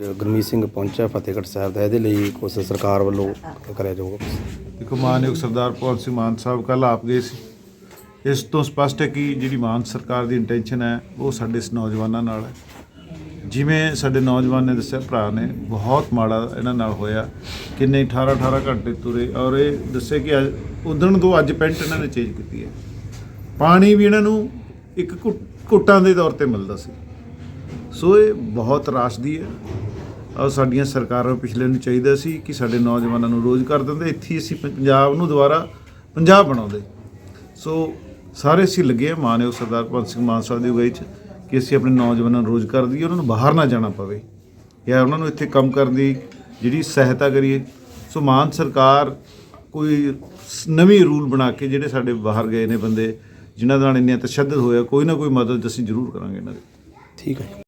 ਅੱਜ ਗੁਰਮੀਤ ਸਿੰਘ ਪਹੁੰਚਿਆ ਫਤਿਹਗੜ੍ਹ ਸਾਹਿਬ ਦਾ, ਇਹਦੇ ਲਈ ਕੁਛ ਸਰਕਾਰ ਵੱਲੋਂ ਕਰਿਆ ਜਾਊਗਾ ਦੇਖੋ, ਮਾਨਯੋਗ ਸਰਦਾਰ ਭਗਵੰਤ ਸਿੰਘ ਮਾਨ ਸਾਹਿਬ ਕੱਲ ਆਪ ਗਏ ਸੀ। ਇਸ ਤੋਂ ਸਪਸ਼ਟ ਹੈ ਕਿ ਜਿਹੜੀ ਮਾਨ ਸਰਕਾਰ ਦੀ ਇੰਟੈਂਸ਼ਨ ਹੈ, ਉਹ ਸਾਡੇ ਇਸ ਨੌਜਵਾਨਾਂ ਨਾਲ ਹੈ। ਜਿਵੇਂ ਸਾਡੇ ਨੌਜਵਾਨ ਨੇ ਦੱਸਿਆ, ਭਰਾ ਨੇ, ਬਹੁਤ ਮਾੜਾ ਇਹਨਾਂ ਨਾਲ ਹੋਇਆ। ਕਿੰਨੇ 18 18 ਘੰਟੇ ਤੁਰੇ, ਔਰ ਇਹ ਦੱਸੇ ਕਿ ਅੱਜ ਉਦਣ ਤੋਂ ਅੱਜ ਪੈਂਟ ਇਹਨਾਂ ਨੇ ਚੇਂਜ ਕੀਤੀ ਹੈ। ਪਾਣੀ ਵੀ ਇਹਨਾਂ ਨੂੰ ਇੱਕ ਘੁੱਟ- ਘੁੱਟਾਂ ਦੇ ਤੌਰ ਤੇ ਮਿਲਦਾ ਸੀ। ਸੋ ਇਹ ਬਹੁਤ ਰਾਸ਼ਦੀ ਹੈ। ਔਰ ਸਾਡੀਆਂ ਸਰਕਾਰਾਂ ਪਿਛਲੇ ਨੂੰ ਚਾਹੀਦਾ ਸੀ ਕਿ ਸਾਡੇ ਨੌਜਵਾਨਾਂ ਨੂੰ ਰੋਜ਼ਗਾਰ ਦਿੰਦੇ। ਇੱਥੇ ਹੀ ਅਸੀਂ ਪੰਜਾਬ ਨੂੰ ਦੁਬਾਰਾ ਪੰਜਾਬ ਬਣਾਉਂਦੇ। ਸੋ ਸਾਰੇ ਅਸੀਂ ਲੱਗੇ ਹਾਂ, ਮਾਨਯੋਗ ਸਰਦਾਰ ਭਗਵੰਤ ਸਿੰਘ ਮਾਨ ਸਾਹਿਬ ਦੀ ਅਗਵਾਈ 'ਚ ਕਿ ਅਸੀਂ ਆਪਣੇ ਨੌਜਵਾਨਾਂ ਨੂੰ ਰੋਜ਼ਗਾਰ ਦਈਏ, ਉਹਨਾਂ ਨੂੰ ਬਾਹਰ ਨਾ ਜਾਣਾ ਪਵੇ ਜਾਂ ਉਹਨਾਂ ਨੂੰ ਇੱਥੇ ਕੰਮ ਕਰਨ ਦੀ ਜਿਹੜੀ ਸਹਾਇਤਾ ਕਰੀਏ। ਸੋ ਮਾਨ ਸਰਕਾਰ ਕੋਈ ਨਵੀਂ ਰੂਲ ਬਣਾ ਕੇ ਜਿਹੜੇ ਸਾਡੇ ਬਾਹਰ ਗਏ ਨੇ ਬੰਦੇ, ਜਿਨ੍ਹਾਂ ਨਾਲ ਇੰਨੇ ਤਸ਼ੱਦਦ ਹੋਇਆ, ਕੋਈ ਨਾ ਕੋਈ ਮਦਦ ਅਸੀਂ ਜ਼ਰੂਰ ਕਰਾਂਗੇ ਇਹਨਾਂ ਦੀ। ਠੀਕ ਹੈ